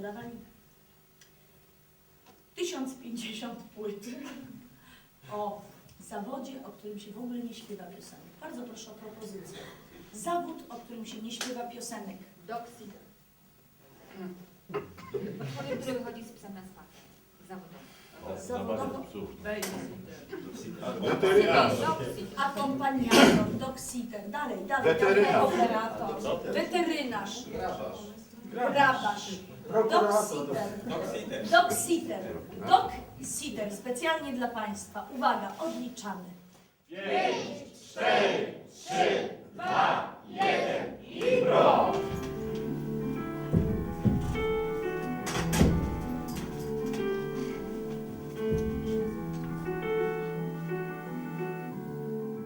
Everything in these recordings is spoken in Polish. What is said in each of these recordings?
sprzedawali 1050 płyt o zawodzie, o którym się w ogóle nie śpiewa piosenek. Bardzo proszę o propozycję. Zawód, o którym się nie śpiewa piosenek. Doxy. Człowiek, który wychodzi z psem na spacer. Zawodowy. Zawodowo Doxy. akompaniator, doxiter, dalej, dalej, Weterynarz. operator, weterynarz, grabarz, doxiter, doxiter, doxiter, specjalnie dla Państwa. Uwaga, odliczamy.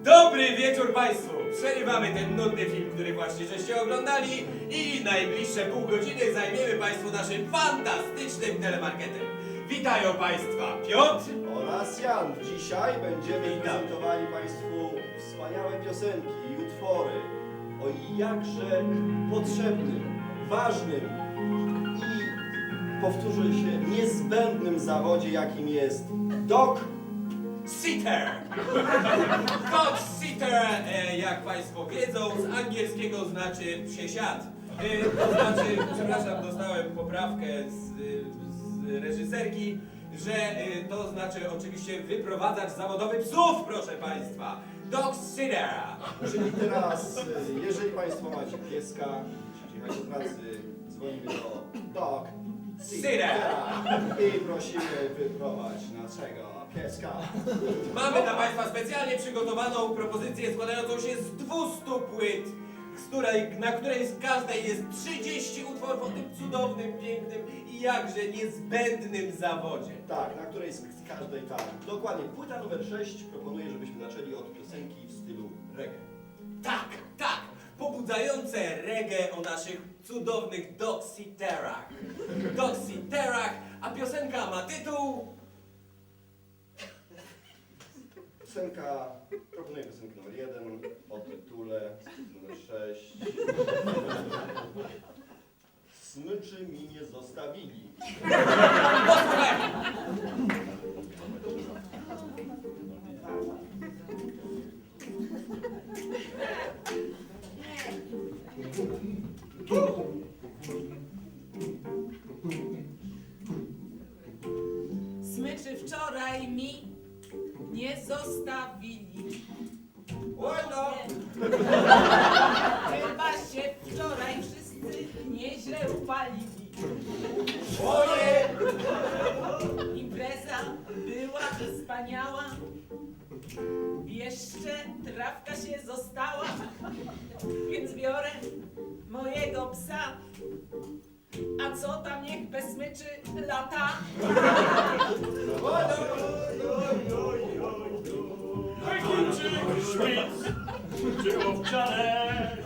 Dobry wieczór Państwu! Przerywamy ten nudny film, który właśnie żeście oglądali i najbliższe pół godziny zajmiemy Państwu naszym fantastycznym telemarketem. Witają Państwa Piotr Oraz Jan. Dzisiaj będziemy Witam. prezentowali Państwu wspaniałe piosenki i utwory o jakże potrzebnym, ważnym i powtórzę się, niezbędnym zawodzie, jakim jest dog Sitter. Dog Sitter, e, jak Państwo wiedzą, z angielskiego znaczy psiesiad. E, to znaczy, przepraszam, dostałem poprawkę z, z reżyserki, że e, to znaczy oczywiście wyprowadzać zawodowy psów, proszę Państwa. Dog Sitter. Czyli teraz, e, jeżeli Państwo macie pieska, do pracy, dzwonimy do dog Sittera. i prosimy wyprowadź naszego pieska. Mamy dla Państwa specjalnie przygotowaną propozycję składającą się z 200 płyt, z której, na której z każdej jest 30 utworów o tym cudownym, pięknym i jakże niezbędnym zawodzie. Tak, na której z z każdej tak. Dokładnie, płyta numer 6 proponuję, żebyśmy zaczęli od piosenki w stylu reggae. Tak, tak! Pobudzające reggae o naszych cudownych doxiterach. Doxiterach, a piosenka ma tytuł... Piosenka, proponuję piosenkę numer 1 o tytule numer 6. Smyczy mi nie zostawili. Wspaniała. Jeszcze trawka się została, więc biorę mojego psa. A co tam niech bez smyczy lata? Pekinczyk, szpic, czy owczarek?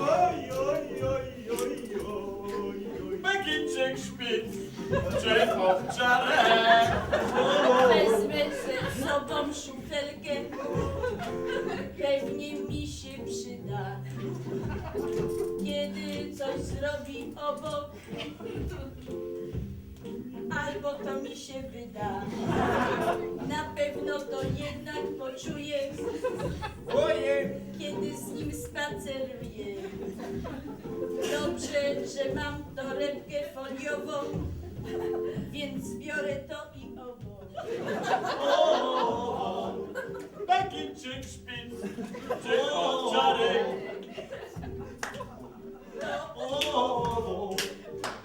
Oj, oj, oj, oj, oj, oj. Pekinczyk, szpic, czy owczarek? Szufelkę, pewnie mi się przyda. Kiedy coś zrobi obok, albo to mi się wyda. Na pewno to jednak poczuję, kiedy z nim spaceruję. Dobrze, że mam torebkę foliową, więc biorę to i obok. Pekinczyk, szpic, czy owczarek?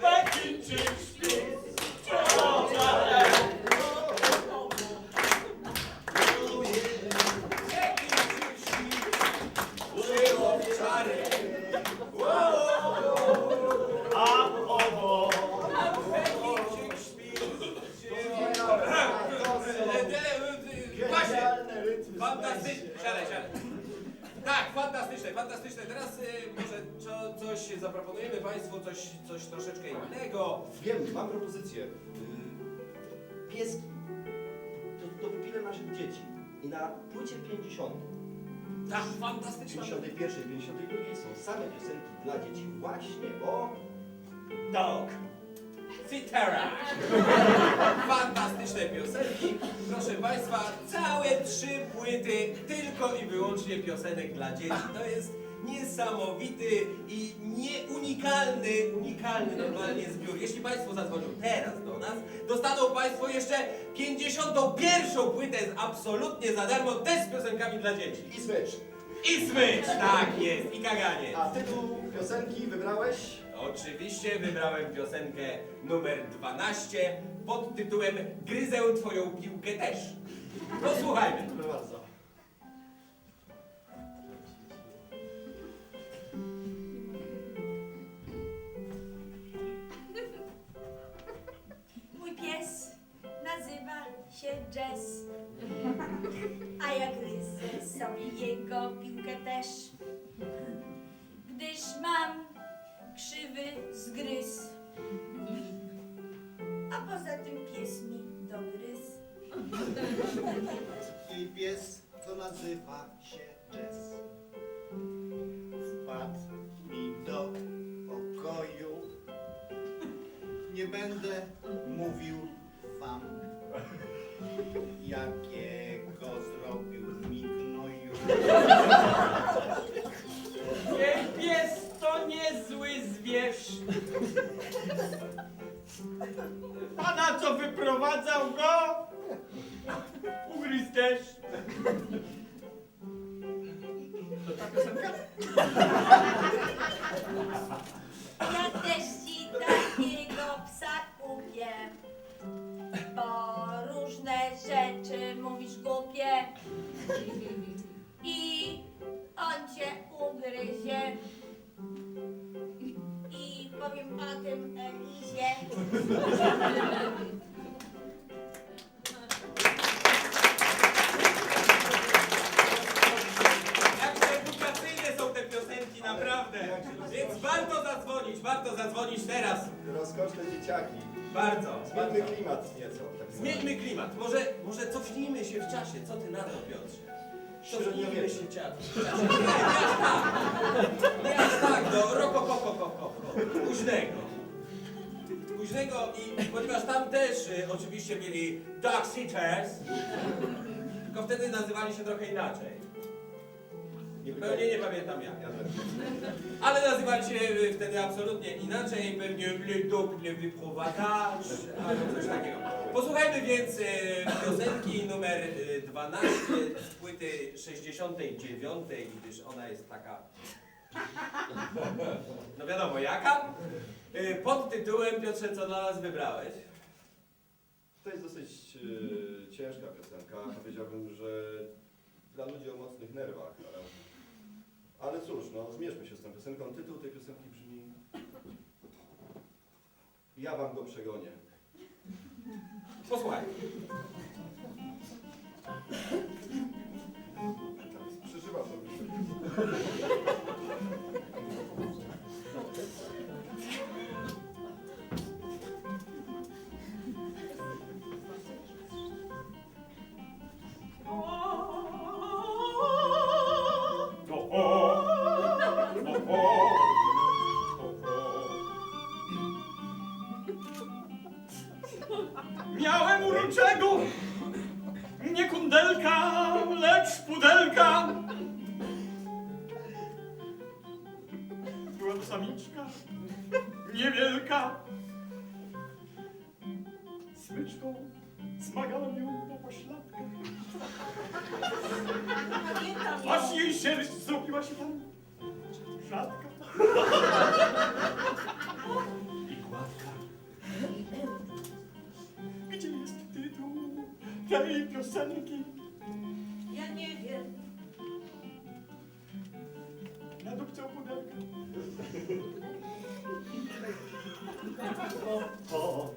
Pekinczyk, szpic, czy owczarek? A owo Właśnie! Genialny rytm. Fantastyczne! Siadaj, siadaj. Tak, fantastyczne, fantastyczne. Teraz y, może co, coś zaproponujemy Państwu, coś, coś troszeczkę innego. Wiem, mam propozycję. Yy, Pieski. To, to wypile naszych dzieci. I na płycie 50, Tak, fantastyczna. 51, 52 są same piosenki dla dzieci właśnie o dog. Citera. Fantastyczne piosenki. Proszę Państwa, całe trzy płyty tylko i wyłącznie piosenek dla dzieci. To jest niesamowity i nieunikalny, unikalny normalnie zbiór. Jeśli Państwo zadzwonią teraz do nas, dostaną Państwo jeszcze 51 płytę z absolutnie za darmo, też z piosenkami dla dzieci. I smycz. I smycz, tak jest, i kaganie. A tytuł piosenki wybrałeś? Oczywiście wybrałem piosenkę numer 12 pod tytułem Gryzę twoją piłkę też. Posłuchajmy. Proszę bardzo. Się Jess, a ja gryzę sobie jego piłkę też, gdyż mam krzywy zgryz. A poza tym pies mi dogryzł. Jej pies to nazywa się Jess. Wpadł mi do pokoju. Nie będę mówił jakiego zrobił mi gnoju. Jej pies to niezły zwierz. A na co wyprowadzał go? Ugryz też. To ta piosenka? Ja też ci takiego psa kupię, głupie i on cię ugryzie. I powiem o tym Elizie. Warto zadzwonić, warto zadzwonić teraz. Rozkoszne dzieciaki. Bardzo, Zmieńmy bardzo. klimat nieco. Tak Zmieńmy klimat. Może, może cofnijmy się w czasie. Co ty na to, Piotrze? Cofnijmy się w czasie. Nie, nie aż tak. Nie aż tak, do rokokokokoko. Późnego. Późnego i ponieważ tam też y, oczywiście mieli Dark Sitters, tylko wtedy nazywali się trochę inaczej. Zupełnie nie pamiętam jak. Ale nazywali się y, wtedy absolutnie inaczej, pewnie Le Duc Le Wyprowadzage, albo coś takiego. Posłuchajmy więc y, piosenki numer y, 12 z płyty 69, gdyż ona jest taka, no wiadomo jaka, y, pod tytułem, Piotrze, co dla nas wybrałeś? To jest dosyć ciężka piosenka. Powiedziałbym, że dla ludzi o mocnych nerwach. No zmierzmy się z tą piosenką. Tytuł tej piosenki brzmi Ja wam go przegonię. Posłuchaj. Przeżywa sobie. Zmagałem ją po pośladkach. Pamiętam Aż jej sierść zrobiła się tam rzadka i gładka. Gdzie jest tytuł tej piosenki? Ja nie wiem. Na dupce u pudelka. Ho, ho,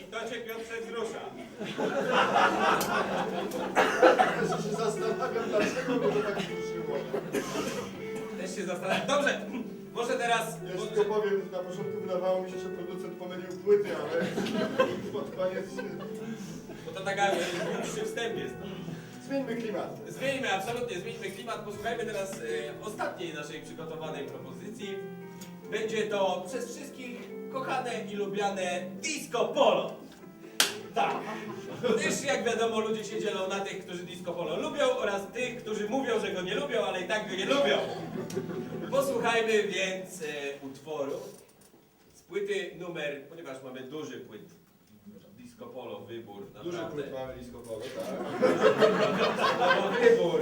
I to cię Piotrze wzrusza. Ja się zastanawiam, dlaczego mnie to tak wzruszyło. Też się zastanawiam. Dobrze, może teraz... Ja może- tylko powiem, na początku wydawało mi się, że producent pomylił płyty, ale pod koniec... To taka dłuższy wstęp jest. Zmieńmy klimat. Zmieńmy, absolutnie, zmieńmy klimat. Posłuchajmy teraz e, ostatniej naszej przygotowanej propozycji. Będzie to przez wszystkich kochane i lubiane disco polo. Tak. Gdyż jak wiadomo ludzie się dzielą na tych, którzy disco polo lubią oraz tych, którzy mówią, że go nie lubią, ale i tak go nie lubią. Posłuchajmy więc e, utworu z płyty numer, ponieważ mamy duży płyt. Disco polo, wybór, Duży naprawdę. płyt mamy tak? No, wybór.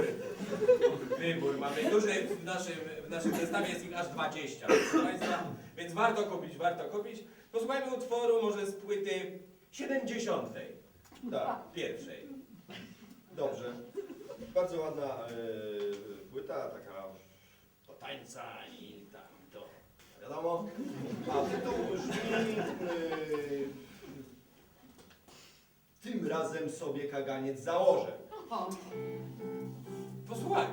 Wybór mamy duży, w naszym, w naszym zestawie jest ich aż 20, proszę Państwa, więc warto kupić, warto kupić. Posłuchajmy utworu może z płyty 70. Tak. Pierwszej. Dobrze. Bardzo ładna e, płyta, taka do tańca i tam to wiadomo. A tytuł brzmi e, Tym razem sobie kaganiec założę. Posłuchaj.